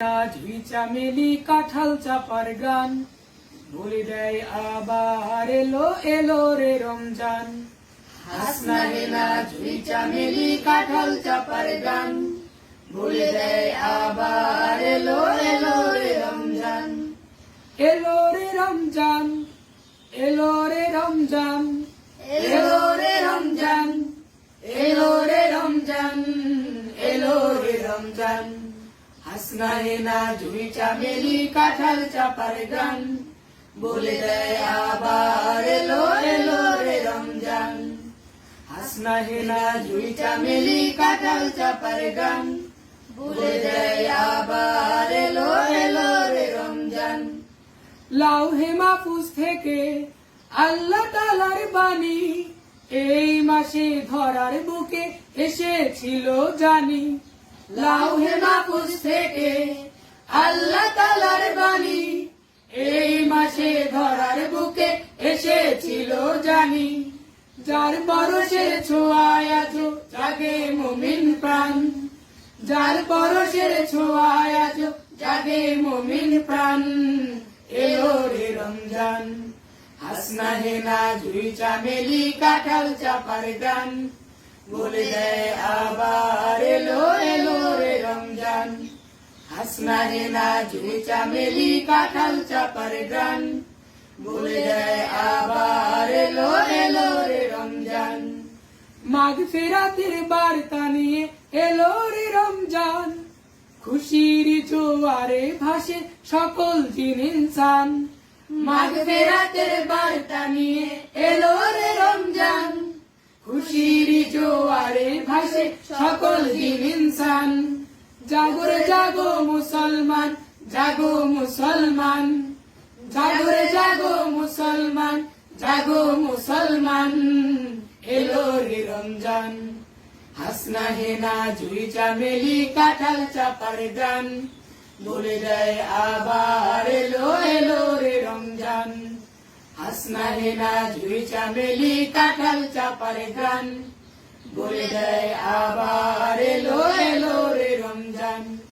ঝুই চামেলি কাঁঠাল চাপার গান। বলে দেয় আবার এলো এলো রে রমজান। হাসনা হেনা ঝুই চামেলি কাঁঠাল চাপার গান। বলে দেয় আবার এলো এলো রে রমজান। এলো রে রমজান, এলো রে রমজান। এলো রে রমজান, এলো রে রমজান, এলো রে রমজান। হাসনা হেনা জুই চামেলি, কাঁঠাল চাপার গান। বলে দেয় আবার এলো এলো রে রমজান। হাসনা হেনা জুই চামেলি, কাঁঠাল চাপার গান। বলে দেয় আবার এলো এলো রে রমজান। লাউ হেমাফুজ থেকে আল্লাহ তালার বাণী। এই মাসে ধরার বুকে এসেছিল জানি। লাউ হেমাফুজ থেকে আল্লাহ তালার বাণী। এই মাসে ধরার বুকে এসেছিল জানি। যার পরশের ছোঁয়ায় আছো, জাগে মুমিন প্রাণ। যার পরশের ছোঁয়ায় আছো, জাগে মুমিন প্রাণ। এলো রে রমজান হাসনা হেনা জুই চামেলি কাঁঠাল চাপার গান বলে দেয় আবার এলো এলো রে রমজান। হাসনা হেনা জুই চামেলি কাঁঠাল চাপার গান বলে দেয় আবার এলো এলো রে রমজান। মাঘ ফেরাতের বার্তা নিয়ে এলো রে রমজান। খুশির জোয়ারে ভাসে সকল দিন মাঘ ফেরাতের বার্তা নিয়ে এলো রে রমজান জোয়ারে ভাসে সকল দিন ইনসান। জাগরে জাগো মুসলমান জাগো মুসলমান। জাগরে জাগো মুসলমান জাগো মুসলমান। এলো রে রমজান। হাসনা হেনা জুই চামেলি কাঁঠাল চাপার গান। বলে দেয়, আবার এলো এলো রে রমজান। হাসনা হেনা জুই চামেলি কাঁঠাল চাপার গান। বলে